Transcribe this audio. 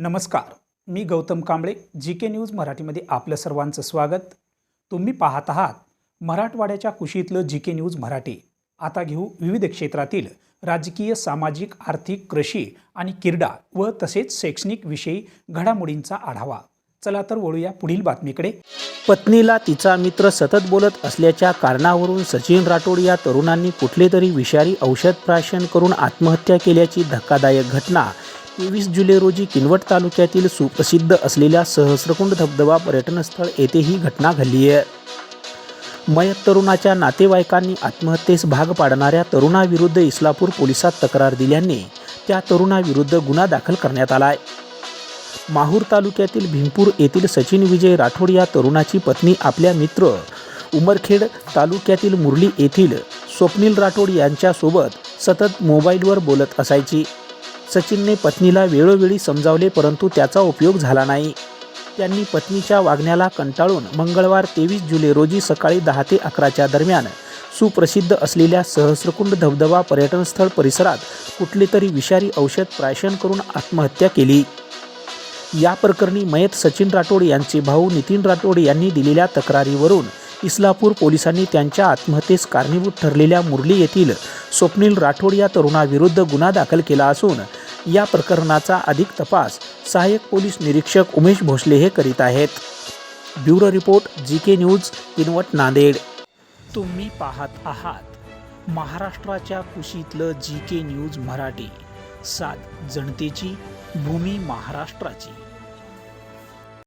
नमस्कार मी Gautam Kamble G K news मराठीमध्ये आपलं सर्वांचं स्वागत. तुम्ही पाहत आहात मराठवाड्याच्या कुशीतलं जी के न्यूज मराठी. आता घेऊ विविध क्षेत्रातील राजकीय सामाजिक आर्थिक कृषी आणि क्रीडा व तसेच शैक्षणिक विषयी घडामोडींचा आढावा. चला तर वळूया पुढील बातमीकडे. पत्नीला तिचा मित्र सतत बोलत असल्याच्या कारणावरून सचिन राठोड या तरुणांनी कुठले तरी विषारी औषध प्राशन करून आत्महत्या केल्याची धक्कादायक घटना तेवीस जुलै रोजी किनवट तालुक्यातील सुप्रसिद्ध असलेल्या सहस्रकुंड धबधबा पर्यटनस्थळ येथे ही घटना घडली आहे. मयत तरुणाच्या नातेवाईकांनी आत्महत्येस भाग पाडणाऱ्या तरुणाविरुद्ध इस्लापूर पोलिसात तक्रार दिल्याने त्या तरुणाविरुद्ध गुन्हा दाखल करण्यात आला आहे माहूर तालुक्यातील भीमपूर येथील सचिन विजय राठोड या तरुणाची पत्नी आपल्या मित्र उमरखेड तालुक्यातील मुरली येथील स्वप्नील राठोड यांच्यासोबत सतत मोबाईलवर बोलत असायची. सचिनने पत्नीला वेळोवेळी समजावले परंतु त्याचा उपयोग झाला नाही. त्यांनी पत्नीच्या वागण्याला कंटाळून मंगळवार तेवीस जुलै रोजी सकाळी दहा ते अकराच्या दरम्यान सुप्रसिद्ध असलेल्या सहस्रकुंड धबधबा पर्यटनस्थळ परिसरात कुठले तरी विषारी औषध प्राशन करून आत्महत्या केली. या प्रकरणी मयत सचिन राठोड यांचे भाऊ नितीन राठोड यांनी दिलेल्या तक्रारीवरून इस्लापूर पोलिसांनी त्यांच्या आत्महत्येस कारणीभूत ठरलेल्या मुरली येथील स्वप्नील राठोड या तरुणाविरुद्ध गुन्हा दाखल केला असून या प्रकरणाचा अधिक तपास सहाय्यक पोलीस निरीक्षक उमेश भोसले हे करीत आहेत. Bureau report G K news Kinwat Nanded. तुम्ही पाहत आहात महाराष्ट्राच्या कुशीतलं जी के न्यूज मराठी. सात जनतेची भूमी महाराष्ट्राची.